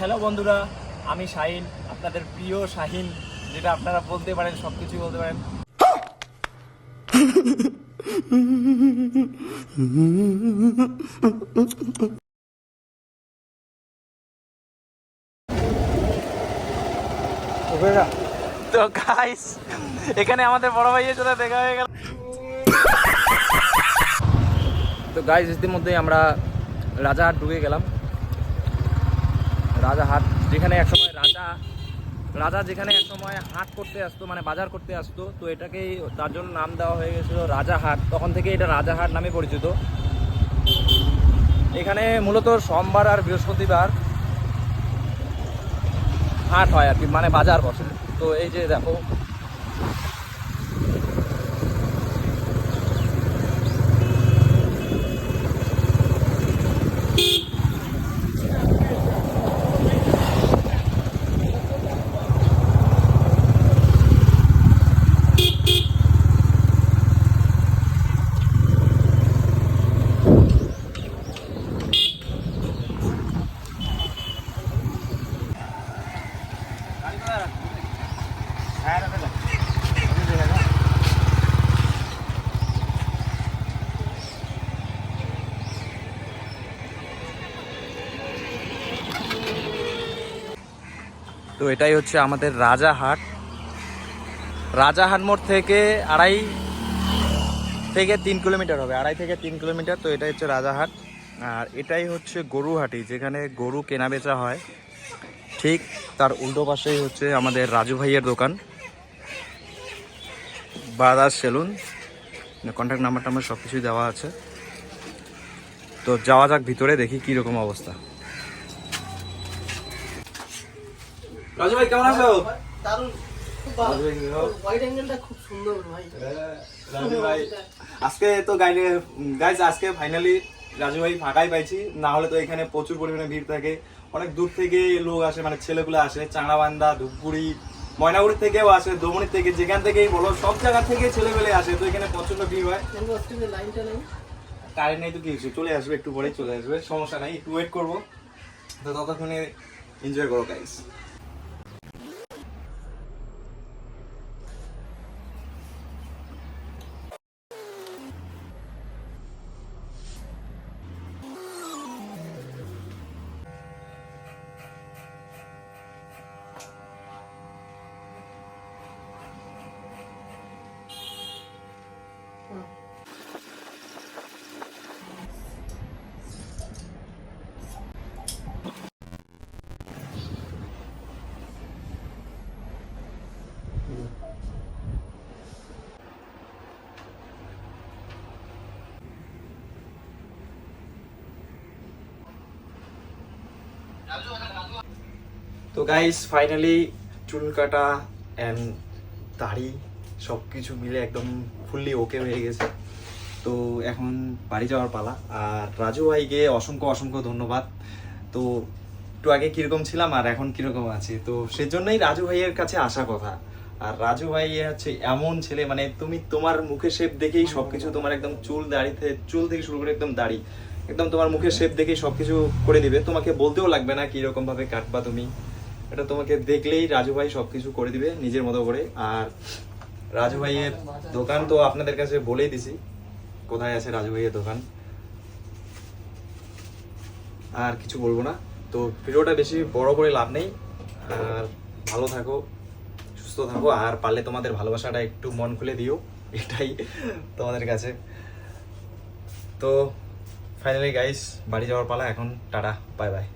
Hello বন্ধুরা, আমি শাহিন, আপনাদের প্রিয় শাহিন, যেটা আপনারা বলতে পারেন সব কিছুই বলতে পারেন। তো গাইস এখানে আমাদের বড় ভাইয়ের সাথে দেখা হয়ে গেল। তো গাইস ইতিমধ্যেই আমরা রাজাহাট ঢুকে গেলাম। রাজাহাট, যেখানে একসময় রাজা রাজা যেখানে একসময় হাট করতে আসতো মানে বাজার করতে আসতো, তো এটাকেই তার জন্য নাম দেওয়া হয়ে গেছিল রাজাহাট। তখন থেকে এটা রাজাহাট নামে পরিচিত। এখানে মূলত সোমবার আর বৃহস্পতিবার হাট হয় আর কি মানে বাজার বসে। তো এই যে দেখো তো এটাই হচ্ছে আমাদের রাজাহাট। রাজাহাট মোড় থেকে আড়াই থেকে তিন কিলোমিটার হবে, আড়াই থেকে তিন কিলোমিটার। তো এটাই হচ্ছে রাজাহাট। আর এটাই হচ্ছে গরুহাটি, যেখানে গরু কেনা বেচা হয়। ঠিক তার উল্টো পাশেই হচ্ছে আমাদের রাজু ভাইয়ের দোকান। Badass salon. কন্ট্যাক্ট নাম্বার টাম্বার সব কিছুই দেওয়া আছে। তো যাওয়া যাক ভিতরে দেখি কীরকম অবস্থা। রাজু ভাই কেমন আছো? দারুণ। খুব ভালো। হোয়াইট অ্যাঙ্গেলটা খুব সুন্দর ভাই। রাজু ভাই আজকে তো গাইজ আজকে ফাইনালি রাজু ভাই ফাঁকাই পাইছি। না হলে তো এখানে প্রচুর পরিমাণে ভিড় থাকে। অনেক দূর থেকে লোক আসে মানে ছেলেগুলো আসে চাংড়াবান্ধা ধূপগুড়ি ময়নাগুড়ি থেকেও আসে দমনি থেকে যেখান থেকেই বলো সব জায়গা থেকে ছেলেমেলে আসে তো এখানে প্রচণ্ড ভিড় হয়। কারেন্ট নেই? তো কি হচ্ছে চলে আসবে একটু পরেই চলে আসবে সমস্যা নাই একটু ওয়েট করব। তো ততক্ষণে এনজয় করো গাইস তো গাইস ফাইনালি চুল কাটা অ্যান্ড দাড়ি সব কিছু মিলে একদম ফুললি ওকে হয়ে গেছে। তো এখন বাড়ি যাওয়ার পালা। আর রাজু ভাইকে অসংখ্য অসংখ্য ধন্যবাদ। তো একটু আগে কীরকম ছিলাম আর এখন কীরকম আছি? তো সেজন্যই রাজু ভাইয়ের কাছে আসা কথা। আর রাজু ভাই হচ্ছে এমন ছেলে মানে তুমি তোমার মুখে শেপ দেখেই সবকিছু তোমার একদম চুল দাড়িতে, চুল থেকে শুরু করে একদম দাড়ি। একদম তোমার মুখের শেপ দেখেই সবকিছু করে দিবে। তোমাকে বলতেও লাগবে না কীরকম ভাবে কাটবা তুমি। এটা তোমাকে দেখলেই রাজু ভাই সবকিছু করে দিবে নিজের মতো করে। আর রাজু ভাইয়ের দোকান তো আপনাদের কাছে বলেই দিছি। কোথায় আছে রাজু ভাইয়ের দোকান? আর কিছু বলব না। তো ভিডিওটা বেশি বড় করে লাভ নেই। আর ভালো থাকো, সুস্থ থাকো। আর পারলে তোমাদের ভালোবাসাটা একটু মন খুলে দিও। এটাই তোমাদের কাছে। তো ফাইনালি গাইস বাড়ি যাওয়ার পালা এখন টাটা বাই বাই